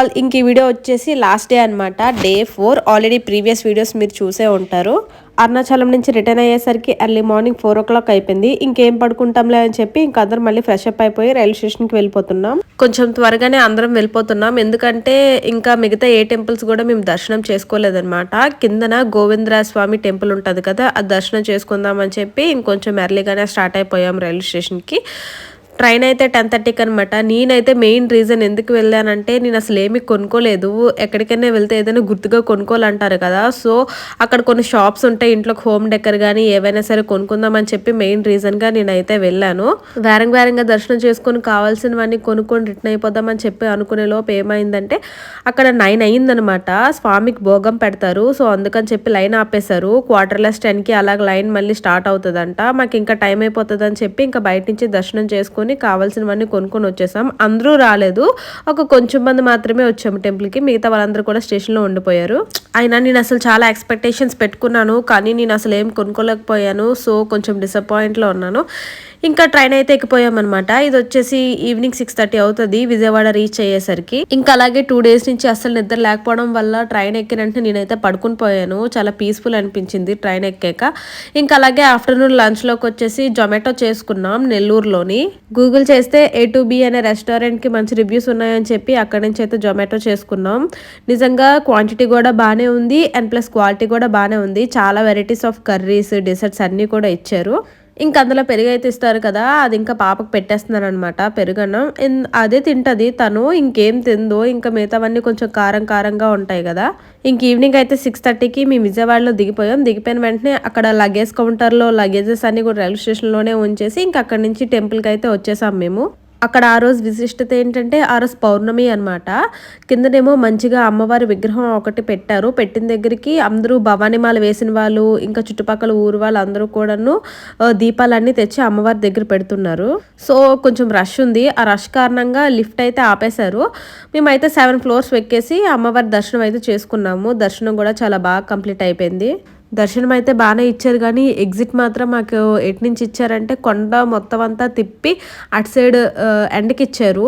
All ఇంక ఈ video వచ్చేసి లాస్ట్ డే అనమాట day four already previous videos మీరు చూసే ఉంటారు. అరుణాచలం నుంచి రిటర్న్ అయ్యేసరికి early morning four o'clock అయిపోయింది. ఇంకేం పడుకుంటాంలే అని చెప్పి ఇంక అందరం మళ్ళీ ఫ్రెష్ అప్ అయిపోయి రైల్వే స్టేషన్కి వెళ్ళిపోతున్నాం. కొంచెం త్వరగానే అందరం వెళ్ళిపోతున్నాం. ఎందుకంటే ఇంకా మిగతా ఏ టెంపుల్స్ కూడా మేము దర్శనం చేసుకోలేదన్నమాట. కిందన గోవిందరాజ స్వామి టెంపుల్ ఉంటుంది కదా అది దర్శనం చేసుకుందాం అని చెప్పి ఇంకొంచెం ఎర్లీగానే స్టార్ట్ అయిపోయాం రైల్వే స్టేషన్కి ట్రైన్ అయితే టెన్ థర్టీకి అనమాట నేనైతే మెయిన్ రీజన్ ఎందుకు వెళ్ళానంటే నేను అసలు ఏమి కొనుక్కోలేదు. ఎక్కడికైనా వెళ్తే ఏదైనా గుర్తుగా కొనుక్కోవాలంటారు కదా. సో అక్కడ కొన్ని షాప్స్ ఉంటాయి ఇంట్లోకి హోమ్ డెక్కర్ కానీ ఏవైనా సరే కొనుక్కుందామని చెప్పి మెయిన్ రీజన్గా నేనైతే వెళ్ళాను. వేరంగా వేరంగా దర్శనం చేసుకొని కావాల్సినవన్నీ కొనుక్కొని రిటర్న్ అయిపోదామని చెప్పి అనుకునే లోపు ఏమైందంటే అక్కడ నైన్ అయిందనమాట స్వామికి భోగం పెడతారు. సో అందుకని చెప్పి లైన్ ఆపేశారు. క్వార్టర్లెస్ టెన్కి అలాగ లైన్ మళ్ళీ స్టార్ట్ అవుతుందంట. మాకు ఇంకా టైం అయిపోతుంది చెప్పి ఇంకా బయట నుంచి దర్శనం చేసుకొని కావాల్సినవన్నీ కొనుక్కొని వచ్చేసాం. అందరూ రాలేదు. ఒక కొంచెం మంది మాత్రమే వచ్చాము టెంపుల్కి. మిగతా వాళ్ళందరూ కూడా స్టేషన్లో ఉండిపోయారు. అయినా నేను అసలు చాలా ఎక్స్పెక్టేషన్స్ పెట్టుకున్నాను. కానీ నేను అసలు ఏం కొనుక్కోలేకపోయాను. సో కొంచెం డిసప్పాయింట్లో ఉన్నాను. ఇంకా ట్రైన్ అయితే ఎక్కిపోయామన్నమాట. ఇది వచ్చేసి ఈవినింగ్ సిక్స్ థర్టీ అవుతుంది. విజయవాడ రీచ్ అయ్యేసరికి. ఇంకా అలాగే టూ డేస్ నుంచి అసలు నిద్ర లేకపోవడం వల్ల ట్రైన్ ఎక్కినంటే నేనైతే పడుకుని పోయాను. చాలా పీస్ఫుల్ అనిపించింది ట్రైన్ ఎక్కాక. ఇంకా అలాగే ఆఫ్టర్నూన్ లంచ్లోకి వచ్చేసి జొమాటో చేసుకున్నాం నెల్లూరులోని. గూగుల్ చేస్తే ఏ టు బి అనే రెస్టారెంట్కి మంచి రివ్యూస్ ఉన్నాయని చెప్పి అక్కడి నుంచి అయితే జొమాటో చేసుకున్నాం. నిజంగా క్వాంటిటీ కూడా బాగానే ఉంది అండ్ ప్లస్ క్వాలిటీ కూడా బాగానే ఉంది. చాలా వెరైటీస్ ఆఫ్ కర్రీస్ డిసర్ట్స్ అన్నీ కూడా ఇచ్చారు. ఇంకా అందులో పెరుగు అయితే ఇస్తారు కదా అది ఇంకా పాపకు పెట్టేస్తున్నారు అనమాట పెరుగన్నం అదే తింటది తను ఇంకేం తిందో ఇంకా మిగతావన్నీ కొంచెం కారం కారంగా ఉంటాయి కదా. ఇంక ఈవినింగ్ అయితే సిక్స్ థర్టీకి మేము విజయవాడలో దిగిపోయాం. దిగిపోయిన వెంటనే అక్కడ లగేజ్ కౌంటర్లో లగేజెస్ అన్ని కూడా రైల్వే స్టేషన్లోనే ఉంచేసి ఇంకా అక్కడి నుంచి టెంపుల్కి అయితే వచ్చేసాం మేము. అక్కడ ఆ రోజు విశిష్టత ఏంటంటే ఆ రోజు పౌర్ణమి అనమాట కిందనేమో మంచిగా అమ్మవారి విగ్రహం ఒకటి పెట్టారు. పెట్టిన దగ్గరికి అందరూ భవానిమాల వేసిన వాళ్ళు ఇంకా చుట్టుపక్కల ఊరు వాళ్ళు అందరూ కూడాను దీపాలన్నీ తెచ్చి అమ్మవారి దగ్గర పెడుతున్నారు. సో కొంచెం రష్ ఉంది. ఆ రష్ కారణంగా లిఫ్ట్ అయితే ఆపేశారు. మేమైతే సెవెన్ ఫ్లోర్స్ ఎక్కేసి అమ్మవారి దర్శనం అయితే చేసుకున్నాము. దర్శనం కూడా చాలా బాగా కంప్లీట్ అయిపోయింది. దర్శనం అయితే బాగానే ఇచ్చారు కానీ ఎగ్జిట్ మాత్రం మాకు ఎటు నుంచి ఇచ్చారంటే కొండ మొత్తం అంతా తిప్పి అటు సైడ్ ఎండకి ఇచ్చారు.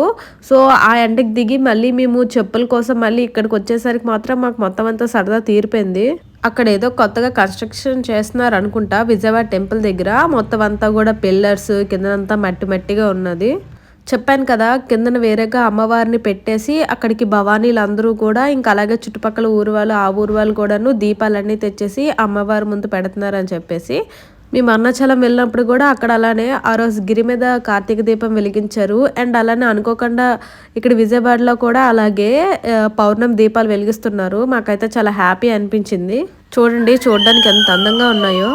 సో ఆ ఎండకి దిగి మళ్ళీ మేము చెప్పుల కోసం మళ్ళీ ఇక్కడికి వచ్చేసరికి మాత్రం మాకు మొత్తం అంతా సరదా తీరిపోయింది. అక్కడ ఏదో కొత్తగా కన్స్ట్రక్షన్ చేస్తున్నారు అనుకుంటా విజయవాడ టెంపుల్ దగ్గర. మొత్తం అంతా కూడా పిల్లర్స్ కిందంతా మట్టి మట్టిగా ఉన్నది. చెప్పాను కదా కిందన వేరేగా అమ్మవారిని పెట్టేసి అక్కడికి భవానీలు అందరూ కూడా ఇంకా అలాగే చుట్టుపక్కల ఊరు వాళ్ళు ఆ ఊరు వాళ్ళు కూడాను దీపాలన్నీ తెచ్చేసి అమ్మవారి ముందు పెడుతున్నారని చెప్పేసి మేము అరుణాచలం వెళ్ళినప్పుడు కూడా అక్కడ అలానే ఆ రోజు గిరి మీద కార్తీక దీపం వెలిగించారు. అండ్ అలానే అనుకోకుండా ఇక్కడ విజయవాడలో కూడా అలాగే పౌర్ణమి దీపాలు వెలిగిస్తున్నారు. మాకైతే చాలా హ్యాపీ అనిపించింది. చూడండి చూడడానికి ఎంత అందంగా ఉన్నాయో.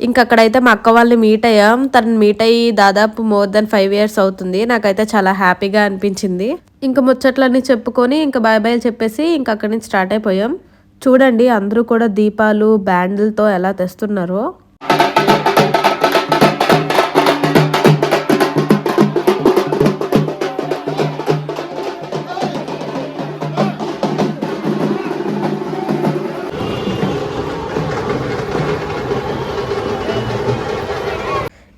ఇంక అక్కడైతే మా అక్క వాళ్ళని మీట్ అయ్యాం. తను మీట్ అయ్యి దాదాపు మోర్ దెన్ ఫైవ్ ఇయర్స్ అవుతుంది. నాకైతే చాలా హ్యాపీగా అనిపించింది. ఇంకా ముచ్చట్లన్నీ చెప్పుకొని ఇంకా బాయ్ బాయ్ చెప్పేసి ఇంక అక్కడి నుంచి స్టార్ట్ అయిపోయాం. చూడండి అందరూ కూడా దీపాలు బ్యాండిల్తో ఎలా తెస్తున్నారో.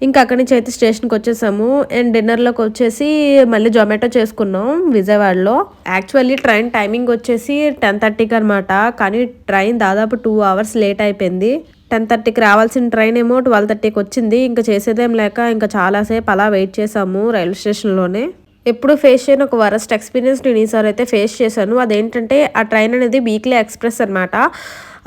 ఇంకా అక్కడి నుంచి అయితే స్టేషన్కి వచ్చేసాము. అండ్ డిన్నర్లోకి వచ్చేసి మళ్ళీ జొమాటో చేసుకున్నాం విజయవాడలో. యాక్చువల్లీ ట్రైన్ టైమింగ్ వచ్చేసి టెన్ థర్టీకి అనమాట కానీ ట్రైన్ దాదాపు టూ అవర్స్ లేట్ అయిపోయింది. టెన్ థర్టీకి రావాల్సిన ట్రైన్ ఏమో ట్వెల్వ్ థర్టీకి వచ్చింది. ఇంకా చేసేదేం లేక ఇంకా చాలాసేపు అలా వెయిట్ చేసాము రైల్వే స్టేషన్లోనే. ఎప్పుడు ఫేస్ చేయని ఒక వరస్ట్ ఎక్స్పీరియన్స్ నేను ఈసారి అయితే ఫేస్ చేశాను. అదేంటంటే ఆ ట్రైన్ అనేది వీక్లీ ఎక్స్ప్రెస్ అనమాట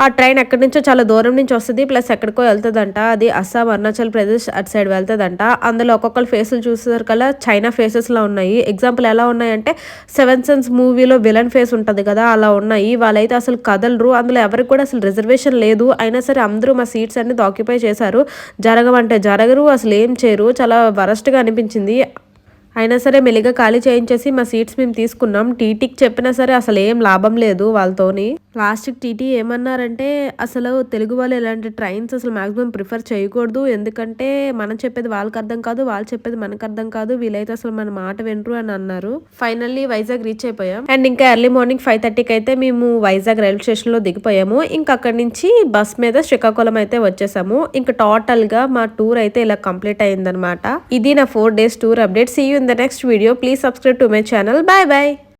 ఆ ట్రైన్ ఎక్కడి నుంచో చాలా దూరం నుంచి వస్తుంది ప్లస్ ఎక్కడికో వెళ్తుందంట. అది అస్సాం అరుణాచల్ ప్రదేశ్ అటు సైడ్ వెళ్తుందంట. అందులో ఒక్కొక్కరు ఫేసులు చూసేసరి కల్లా చైనా ఫేసెస్లో ఉన్నాయి. ఎగ్జాంపుల్ ఎలా ఉన్నాయంటే సెవెన్ సెన్స్ మూవీలో విలన్ ఫేస్ ఉంటుంది కదా అలా ఉన్నాయి. వాళ్ళైతే అసలు కదలరు. అందులో ఎవరికి కూడా అసలు రిజర్వేషన్ లేదు. అయినా సరే అందరూ మా సీట్స్ అన్ని ఆక్యుపై చేశారు. జరగమంటే జరగరు అసలు ఏం చేయరు. చాలా వరస్ట్గా అనిపించింది. అయినా సరే మెల్లిగా ఖాళీ చేయించేసి మా సీట్స్ మేము తీసుకున్నాం. టీటీకి చెప్పినా సరే అసలు ఏం లాభం లేదు వాళ్ళతోని. లాస్ట్కి టీటీ ఏమన్నారంటే అసలు తెలుగు వాళ్ళు ఇలాంటి ట్రైన్స్ అసలు మాక్సిమం ప్రిఫర్ చేయకూడదు. ఎందుకంటే మనం చెప్పేది వాళ్ళకి అర్థం కాదు వాళ్ళు చెప్పేది మనకు అర్థం కాదు. వీలైతే అసలు మన మాట వినరు అని అన్నారు. ఫైనల్లీ వైజాగ్ రీచ్ అయిపోయాం. అండ్ ఇంకా ఎర్లీ మార్నింగ్ ఫైవ్ థర్టీకి అయితే మేము వైజాగ్ రైల్వే స్టేషన్లో దిగిపోయాము. ఇంకా అక్కడి నుంచి బస్ మీద శ్రీకాకుళం అయితే వచ్చేసాము. ఇంకా టోటల్గా మా టూర్ అయితే ఇలా కంప్లీట్ అయిందనమాట ఇది నా four days tour update see you in the next video please subscribe to my channel bye bye